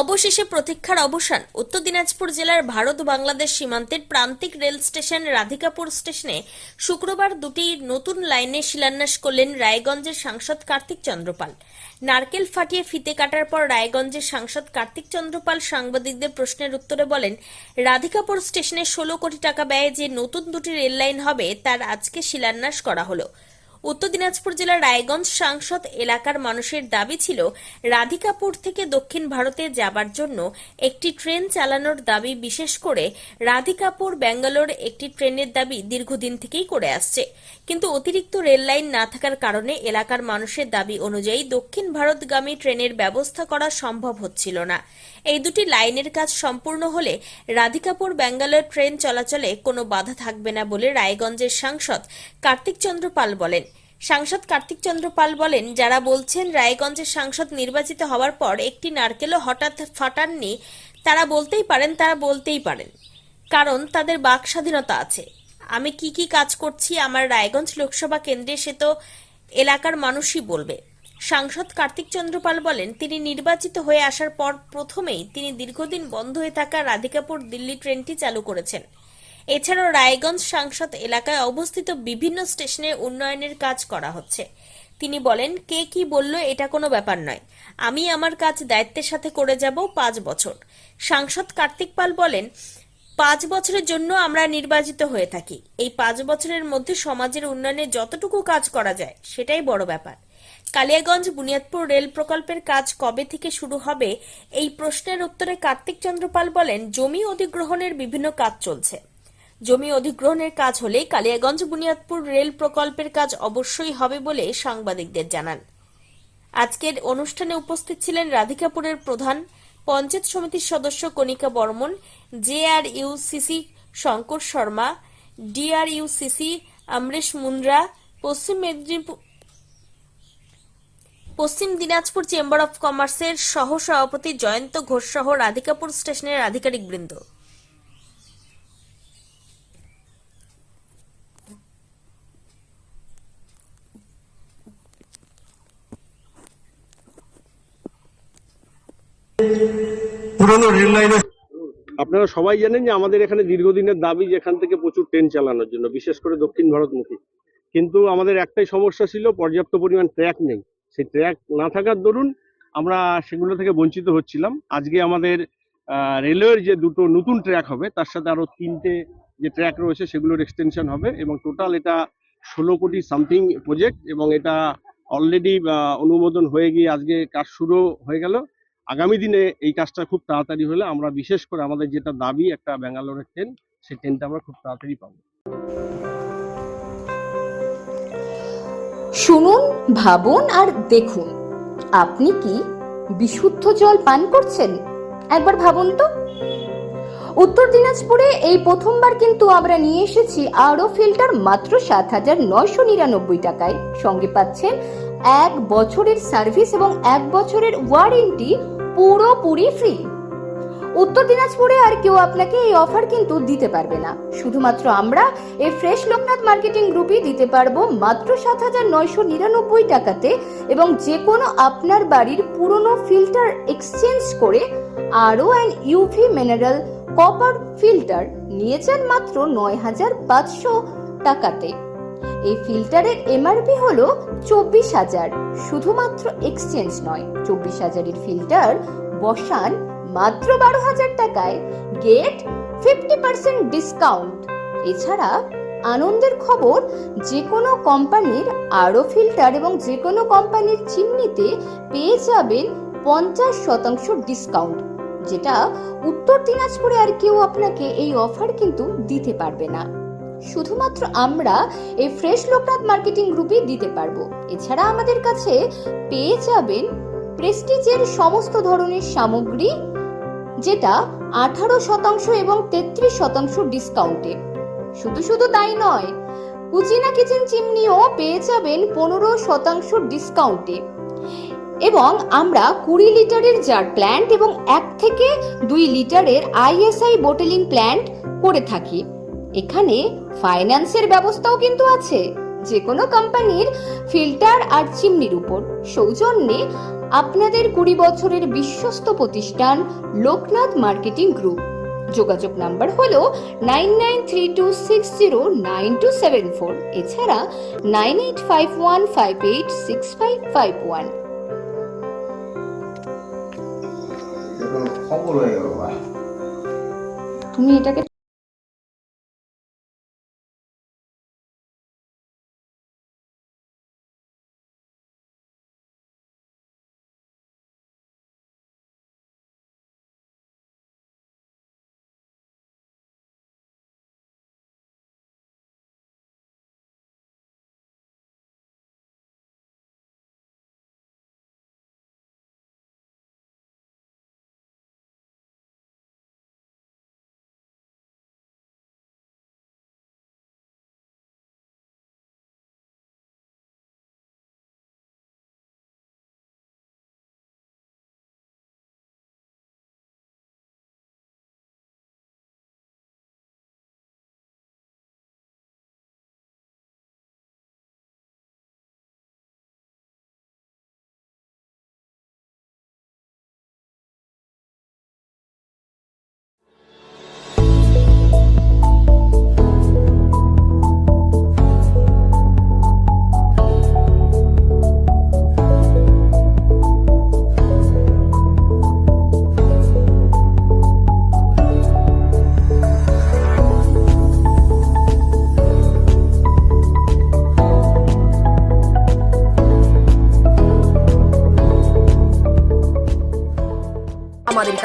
অবশেষে প্রতীক্ষার অবসান। উত্তর দিনাজপুর জেলার ভারত বাংলাদেশ সীমান্তের প্রান্তিক রেল স্টেশন রাধিকাপুর স্টেশনে শুক্রবার দুটি নতুন লাইনে শিলান্যাস করলেন রায়গঞ্জের সাংসদ কার্তিক চন্দ্রপাল নারকেল ফাটিয়ে ফিতে কাটার পর রায়গঞ্জের সাংসদ কার্তিক চন্দ্রপাল সাংবাদিকদের প্রশ্নের উত্তরে বলেন, রাধিকাপুর স্টেশনে ষোলো কোটি টাকা ব্যয়ে যে নতুন দুটি রেল লাইন হবে, তার আজকে শিলান্যাস করা হলো। উত্তর দিনাজপুর জেলার রায়গঞ্জ সাংসদ এলাকার মানুষের দাবি ছিল, রাধিকাপুর থেকে দক্ষিণ ভারতে যাবার জন্য একটি ট্রেন চালানোর দাবি বিশেষ করে রাধিকাপুর, ব্যাঙ্গালোর একটি ট্রেনের দাবি দীর্ঘদিন থেকেই করে আসছে। কিন্তু অতিরিক্ত রেল লাইন না থাকার কারণে এলাকার মানুষের দাবি অনুযায়ী দক্ষিণ ভারতগামী ট্রেনের ব্যবস্থা করা সম্ভব হচ্ছিল না। এই দুটি লাইনের কাজ সম্পূর্ণ হলে রাধিকাপুর ব্যাঙ্গালোর ট্রেন চলাচলে কোনো বাধা থাকবে না বলে রায়গঞ্জের সাংসদ কার্তিক চন্দ্র পাল বলেন। সাংসদ কার্তিক চন্দ্র পাল বলেন, যারা বলছেন রায়গঞ্জের সাংসদ নির্বাচিত হওয়ার পর একটি নারকেলও হঠাৎ ফাটাননি, তারা বলতেই পারেন, তারা বলতেই পারেন। কারণ তাদের বাক স্বাধীনতা আছে। আমি কি কি কাজ করছি আমার রায়গঞ্জ লোকসভা কেন্দ্রে সে তো এলাকার মানুষই বলবে। সাংসদ কার্তিক চন্দ্রপাল বলেন, তিনি নির্বাচিত হয়ে আসার পর প্রথমেই তিনি দীর্ঘদিন বন্ধ হয়ে থাকা রাধিকাপুর দিল্লি ট্রেনটি চালু করেছেন। এছাড়াও রায়গঞ্জ সাংসদ এলাকায় অবস্থিত বিভিন্ন স্টেশনে উন্নয়নের কাজ করা হচ্ছে। তিনি বলেন, কে কি বলল এটা কোনো ব্যাপার নয়। আমি আমার কাজ দায়িত্বের সাথে করে যাব পাঁচ বছর। সাংসদ কার্তিক পাল বলেন, পাঁচ বছরের জন্য আমরা নির্বাচিত হয়ে থাকি। এই পাঁচ বছরের মধ্যে সমাজের উন্নয়নে যতটুকু কাজ করা যায়, সেটাই বড় ব্যাপার। কালিয়াগঞ্জ বুনিয়াদপুর রেল প্রকল্পের কাজ কবে থেকে শুরু হবে? এই প্রশ্নের উত্তরে কার্তিক চন্দ্রপাল বলেন, জমি অধিগ্রহণের বিভিন্ন কাজ চলছে। জমি অধিগ্রহণের কাজ হলে কালিয়াগঞ্জ বুনিয়াদপুর রেল প্রকল্পের কাজ অবশ্যই হবে বলে সাংবাদিকদের জানান। আজকের অনুষ্ঠানে উপস্থিত ছিলেন রাধিকাপুরের প্রধান পঞ্চায়েত সমিতির সদস্য কণিকা বর্মন জেআরইউসিসি শঙ্কর শর্মা ডিআরইউসিসি অমরেশ মুন্দ্রা, পশ্চিম মেদিনীপুর পশ্চিম দিনাজপুর চেম্বার অফ কমার্সের সহ সভাপতি জয়ন্ত ঘোষ সহ রাধিকাপুর স্টেশনের আধিকারিক বৃন্দ। পুরনো রেল লাইনের আপনারা সবাই জানেন যে আমাদের এখানে দীর্ঘদিনের দাবি যেখান থেকে প্রচুর ট্রেন চালানোর জন্য বিশেষ করে দক্ষিণ ভারতমুখী। কিন্তু আমাদের একটাই সমস্যা ছিল পর্যাপ্ত পরিমাণ ট্র্যাক নেই। সেই ট্র্যাক না থাকার দরুন আমরা সেগুলো থেকে বঞ্চিত হচ্ছিলাম। আজকে আমাদের রেলওয়ের যে দুটো নতুন ট্র্যাক হবে, তার সাথে আরও তিনটে যে ট্র্যাক রয়েছে, সেগুলোর এক্সটেনশন হবে এবং টোটাল এটা ষোলো কোটি সামথিং প্রজেক্ট এবং এটা অলরেডি অনুমোদন হয়ে গিয়ে আজকে কাজ শুরু হয়ে গেল। আগামী দিনে এই কাজটা খুব তাড়াতাড়ি হলে আমরা বিশেষ করে আমাদের যেটা দাবি একটা ব্যাঙ্গালোরের ট্রেন সেই ট্রেনটা আমরা খুব তাড়াতাড়ি পাবো। শুনুন, ভাবুন আর দেখুন। আপনি কি বিশুদ্ধ জল পান করছেন? একবার ভাবুন তো। উত্তর দিনাজপুরে এই প্রথমবার কিন্তু আমরা নিয়ে এসেছি আরও ফিল্টার মাত্র সাত হাজার নয়শো নিরানব্বই টাকায়। সঙ্গে পাচ্ছেন এক বছরের সার্ভিস এবং এক বছরের ওয়ারেন্টি পুরোপুরি ফ্রি। উত্তর দিনাজপুরে আর কেউ আপনাকে এই অফার কিন্তু দিতে পারবে না। শুধুমাত্র আমরা এই ফ্রেশ লোকনাথ মার্কেটিং গ্রুপই দিতে পারব মাত্র সাত হাজার নয়শো নিরানব্বই টাকাতে এবং যে কোনো আপনার বাড়ির পুরনো ফিল্টার এক্সচেঞ্জ করে আরও and UV mineral copper filter নিয়ে যান মাত্র নয় হাজার পাঁচশো টাকাতে। এই ফিল্টারের এমআরপি হল চব্বিশ হাজার। শুধুমাত্র এক্সচেঞ্জ নয়, চব্বিশ হাজারের ফিল্টার বসান মাত্র বারো হাজার টাকায় গেট ফিফটি পার্সেন্ট ডিসকাউন্ট এছাড়া আনন্দের খবর যে কোনো কোম্পানির আরও ফিল্টার এবং যে কোনো কোম্পানির চিমনিতে পেয়ে যাবেন পঞ্চাশ শতাংশ ডিসকাউন্ট যেটা উত্তর দিনাজপুরে আর কেউ আপনাকে এই অফার কিন্তু দিতে পারবে না। শুধুমাত্র আমরা এই ফ্রেশ লোকনাথ মার্কেটিং গ্রুপই দিতে পারব। এছাড়া আমাদের কাছে পেয়ে যাবেন প্রেস্টিজের সমস্ত ধরনের সামগ্রী যেটা আঠারো শতাংশ এবং তেত্রিশ শতাংশ ডিসকাউন্টে শুধু শুধু তাই নয় কুচিনা কিচেন চিমনিও পেয়ে যাবেন পনেরো শতাংশ ডিসকাউন্টে এবং আমরা কুড়ি লিটারের জার প্ল্যান্ট এবং এক থেকে দুই লিটারের আইএসআই বোটেলিং প্ল্যান্ট করে থাকি। এখানে ফাইন্যান্সের ব্যবস্থাও কিন্তু আছে। যে কোনো কোম্পানির ফিল্টার আর চিমনির উপর। সৌজন্যে আপনাদের কুড়ি বছরের বিশ্বস্ত প্রতিষ্ঠান লোকনাথ মার্কেটিং গ্রুপ। যোগাযোগ নাম্বার হলো nine nine three two six zero nine two seven four. এছাড়া nine eight five one five eight six five five one. তুমি এটাকে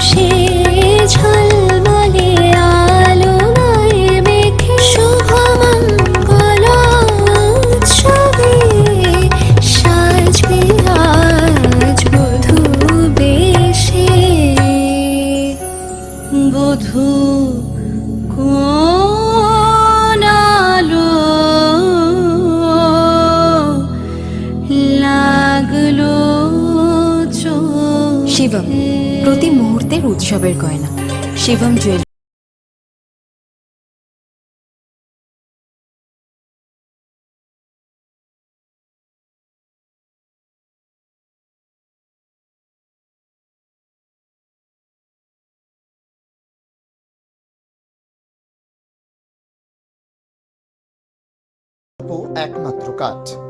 পরশে ঝলমলে আলোয় মেখে শুভমঙ্গল উৎসবে সাজবে বধূ বেশে বধূ। শিবম প্রতি মুহূর্তের উৎসবের গয়না। শিবম জুয়েল একমাত্র কাঠ।